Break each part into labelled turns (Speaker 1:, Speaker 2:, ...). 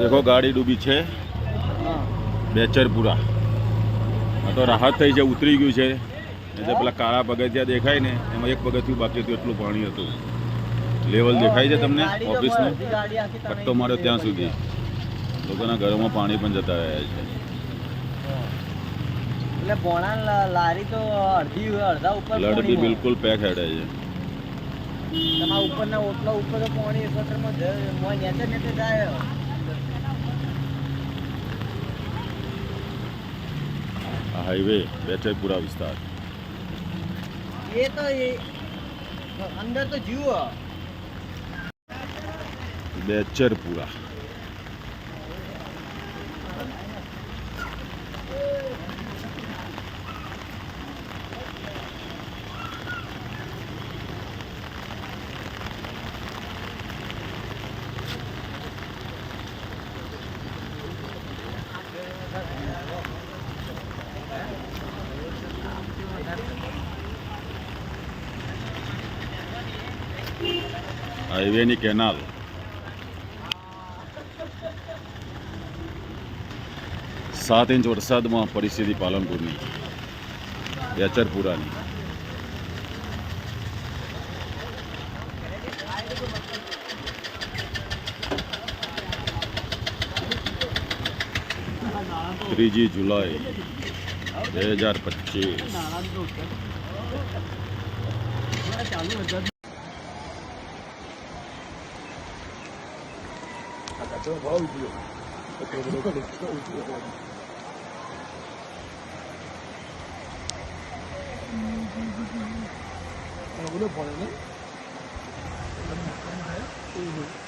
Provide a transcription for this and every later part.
Speaker 1: દેખો ગાડી ડૂબી છે. બેચરપુરા આ તો રાહત થઈ છે ઉતરી ગયું છે. એટલે પેલા કાળા પગથિયા દેખાય ને એમાં એક પગથિયું બાકી હતું એટલું પાણી હતું. લેવલ દેખાય છે તમને ઓફિસનું. પટ્ટો માર્યો ત્યાં સુધી. લોકોના ઘરોમાં પાણી પણ જતા રહ્યા છે.
Speaker 2: એટલે લારી તો અડધી અડધા ઉપર.
Speaker 1: બિલકુલ પેક હેડે છે.
Speaker 2: તમારા ઉપરના ઓટલા ઉપર તો પોણી એકત્રમાં મોય નેચે નેચે જાય.
Speaker 1: હાઈવે બેચરપુરા વિસ્તાર.
Speaker 2: એ તો એ અંદર તો જીવો.
Speaker 1: બેચરપુરા. હાઈવેની કેનાલ સાત ઇંચ વરસાદમાં પરિસ્થિતિ પાલનપુરની. બેચરપુરાની ત્રીજી જુલાઈ બે હજાર પચીસ.
Speaker 3: 바깥으로 더 오지요. 그쪽으로 걸리니까 오지요. 오늘 보내는? 얼마나 가요?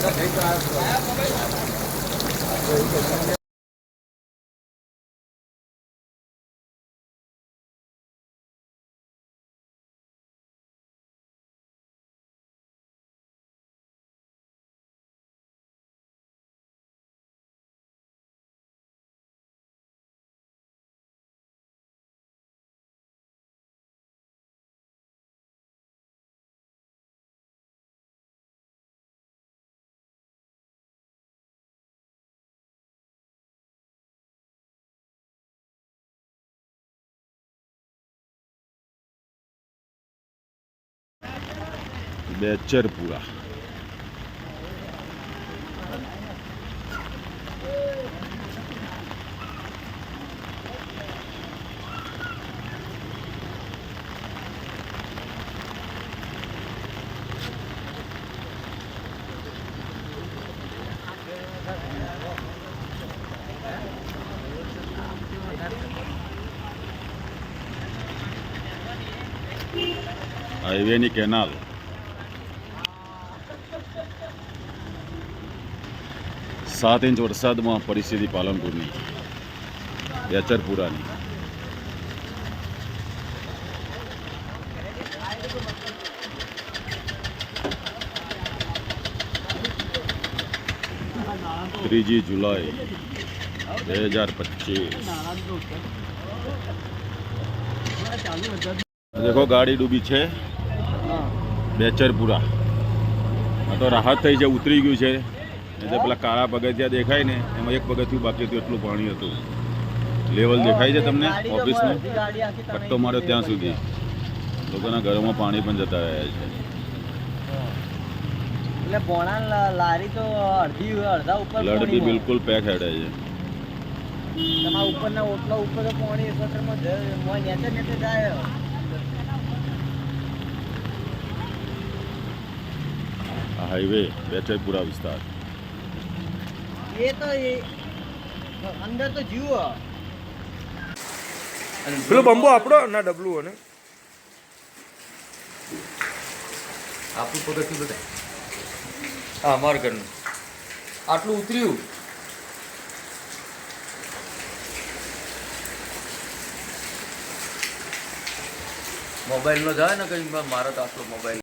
Speaker 3: ગયા બેચરપુરા હાઈવેની કેનાલ સાત ઇંચ વરસાદમાં પરિસ્થિતિ પાલનપુરની. બેચરપુરાની ત્રીજી જુલાઈ બે હજાર પચીસ. દેખો ગાડી ડૂબી છે.
Speaker 1: બેચરપુરા. આ તો રાહત થઈ છે ઉતરી ગયું છે. એટલે પેલા કાળા પગથિયા દેખાય ને એમાં એક પગથિયું બાકી હતું એટલું પાણી હતું. લેવલ દેખાય છે તમને ઓફિસનું પટ્ટો માર્યો ત્યાં સુધી. લોકોના ઘરોમાં પાણી પણ જતા રહ્યા છે.
Speaker 2: એટલે પોણા લારી તો અડધી અડધા ઉપર
Speaker 1: લડ બિલકુલ પેક હેડે છે.
Speaker 2: તમારા ઉપરના ઓટલા ઉપર તો પોણી એસોટરમાં જ નેચે નેચે જાય.
Speaker 1: હાઈવે બેચરપુરા વિસ્તાર.
Speaker 2: એ તો અંદર તો જીવો.
Speaker 4: પેલો બંબો આપણો ના ડબલું અને?
Speaker 5: આપણું પગથિયું બધા હા અમારા ઘરનું. આટલું ઉતર્યું. મોબાઈલનો જાય ને કઈ મારો તો આટલો મોબાઈલ